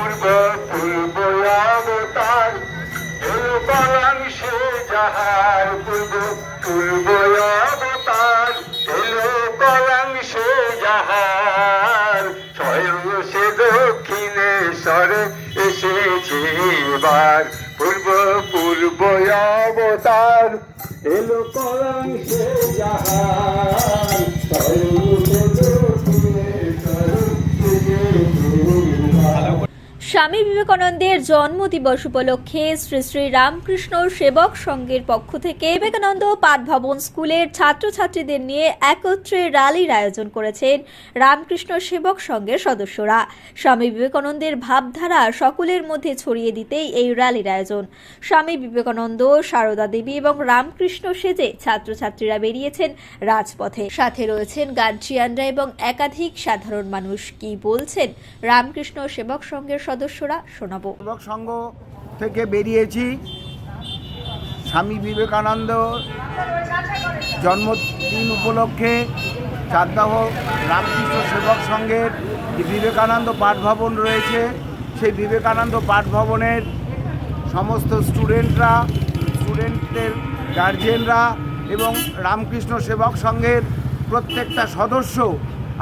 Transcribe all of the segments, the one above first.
পূর্ব পূর্ব অবতার এলো বালাংশে যাহার পূর্ব পূর্ব অবতার এলো বালাংশে যাহার স্বয়ং সে দক্ষিণেশ্বরে এসেছে এবার পূর্ব পূর্ব অবতার এলো কলাংশে যাহার স্বামী বিবেকানন্দের জন্মদিবস উপলক্ষে শ্রী শ্রী রামকৃষ্ণ সেবক সংঘের পক্ষ থেকে বিবেকানন্দ পাঠ ভবন স্কুলের ছাত্রছাত্রীদের নিয়ে একত্রে র্যালির আয়োজন করেছেন রামকৃষ্ণ সেবক সংঘের সদস্যরা। স্বামী বিবেকানন্দের ভাবধারা সকলের মধ্যে ছড়িয়ে দিতেই এই র্যালির আয়োজন। স্বামী বিবেকানন্দ, সারদা দেবী এবং রামকৃষ্ণ সেজে ছাত্রছাত্রীরা বেরিয়েছেন রাজপথে। সাথে রয়েছেন গার্জিয়ানরা এবং একাধিক সাধারণ মানুষ। কি বলছেন রামকৃষ্ণ সেবক সংঘের সদস্যরা শোনাবো। সেবক সংঘ থেকে বেরিয়েছি। স্বামী বিবেকানন্দ জন্মদিন উপলক্ষে চাকদাহ রামকৃষ্ণ সেবক সংঘের বিবেকানন্দ পাঠভবন রয়েছে, সেই বিবেকানন্দ পাঠভবনের সমস্ত স্টুডেন্টরা, স্টুডেন্টদের গার্জেনরা এবং রামকৃষ্ণ সেবক সংঘের প্রত্যেকটা সদস্য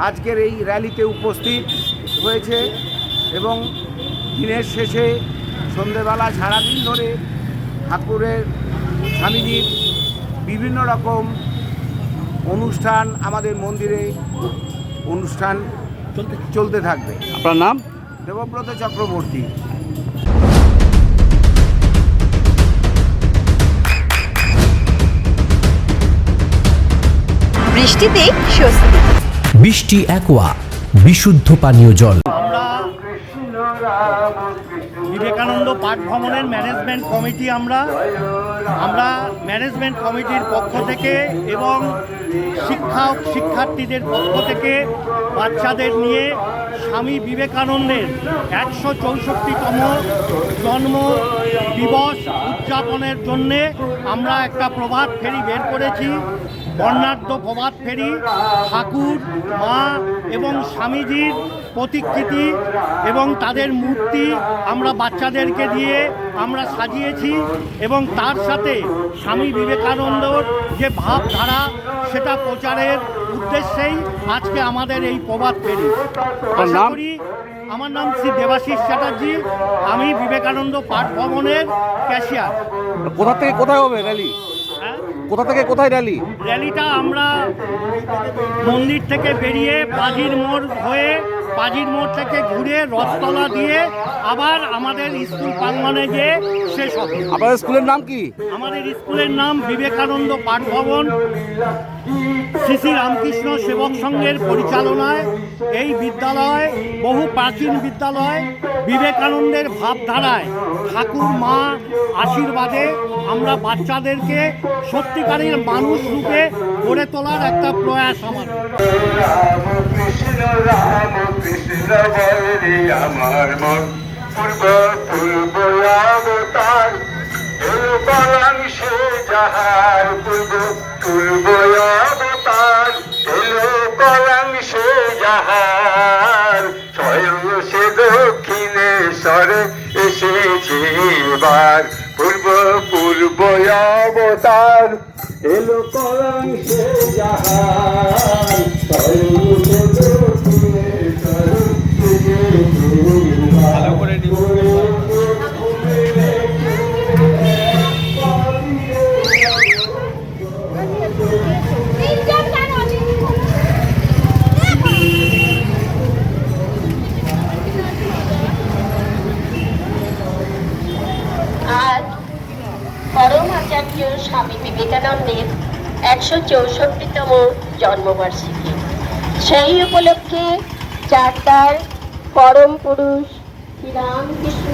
আজকের এই র্যালিতে উপস্থিত হয়েছে এবং দিনের শেষে সন্ধেবেলা সারাদিন ধরে ঠাকুরের স্বামীজির বিভিন্ন রকম অনুষ্ঠান আমাদের মন্দিরে অনুষ্ঠান চলতে থাকবে। আপনার নাম? দেবব্রত চক্রবর্তী। বৃষ্টিতে স্বস্তি। বৃষ্টি একোয়া বিশুদ্ধ পানীয় জল আমরা কৃষ্ণ রাম কৃষ্ণ বিবেকানন্দ পাঠ ভবনের ম্যানেজমেন্ট কমিটি আমরা। আমরা ম্যানেজমেন্ট কমিটির পক্ষ থেকে এবং শিক্ষক শিক্ষার্থীদের পক্ষ থেকে বাচ্চাদের নিয়ে স্বামী বিবেকানন্দের একশো চৌষট্টিতম জন্ম দিবস উদযাপনের জন্যে আমরা একটা প্রভাত ফেরি বের করেছি। বর্ণাঢ্য প্রভাত ফেরি ঠাকুর মা এবং স্বামীজির প্রতিকৃতি এবং তাদের মূর্তি আমরা বাচ্চাদেরকে দিয়ে আমরা সাজিয়েছি এবং তার সাথে স্বামী বিবেকানন্দর যে ভাবধারা সেটা প্রচারের উদ্দেশ্যেই আজকে আমাদের এই প্রভাত ফেরি। আশা করি আমার নাম শ্রী দেবাশিস চ্যাটার্জি আমি বিবেকানন্দ পাঠ ভবনের ক্যাশিয়ার। কোথা থেকে কোথায় হবে র্যালি? কোথা থেকে কোথায় র্যালি র্যালিটা আমরা মন্দির থেকে বেরিয়ে পাজির মোড় হয়ে পাজির মোড় থেকে ঘুরে রথতলা দিয়ে আবার আমাদের স্কুল প্রাঙ্গনে যে শেষ হবে। আপনাদের স্কুলের নাম কি? আমাদের স্কুলের নাম বিবেকানন্দ পাঠভবন। শ্রী শ্রী রামকৃষ্ণ সেবক সংঘের পরিচালনায় এই বিদ্যালয় বহু প্রাচীন বিদ্যালয় বিবেকানন্দের ভাবধারায় ঠাকুর মা আশীর্বাদে আমরা বাচ্চাদেরকে সত্যিকারের মানুষ রূপে গড়ে তোলার একটা প্রয়াস আমাদের রাম কৃষ্ণ বলে আমার মন পূর্ব পূর্ব অবতার এলো বালাংশে যাহার পূর্ব পূর্ব অবতার এলো বালাংশে যাহার, স্বয়ং সে দক্ষিণেশ্বরে এসেছে এবার। পূর্ব পূর্ব অবতার এলো কলাংশে যাহার। আচার্য স্বামী বিবেকানন্দের একশো চৌষট্টিতম জন্মবার্ষিকী। সেই উপলক্ষে চারটার পরম পুরুষ শ্রীরামকৃষ্ণ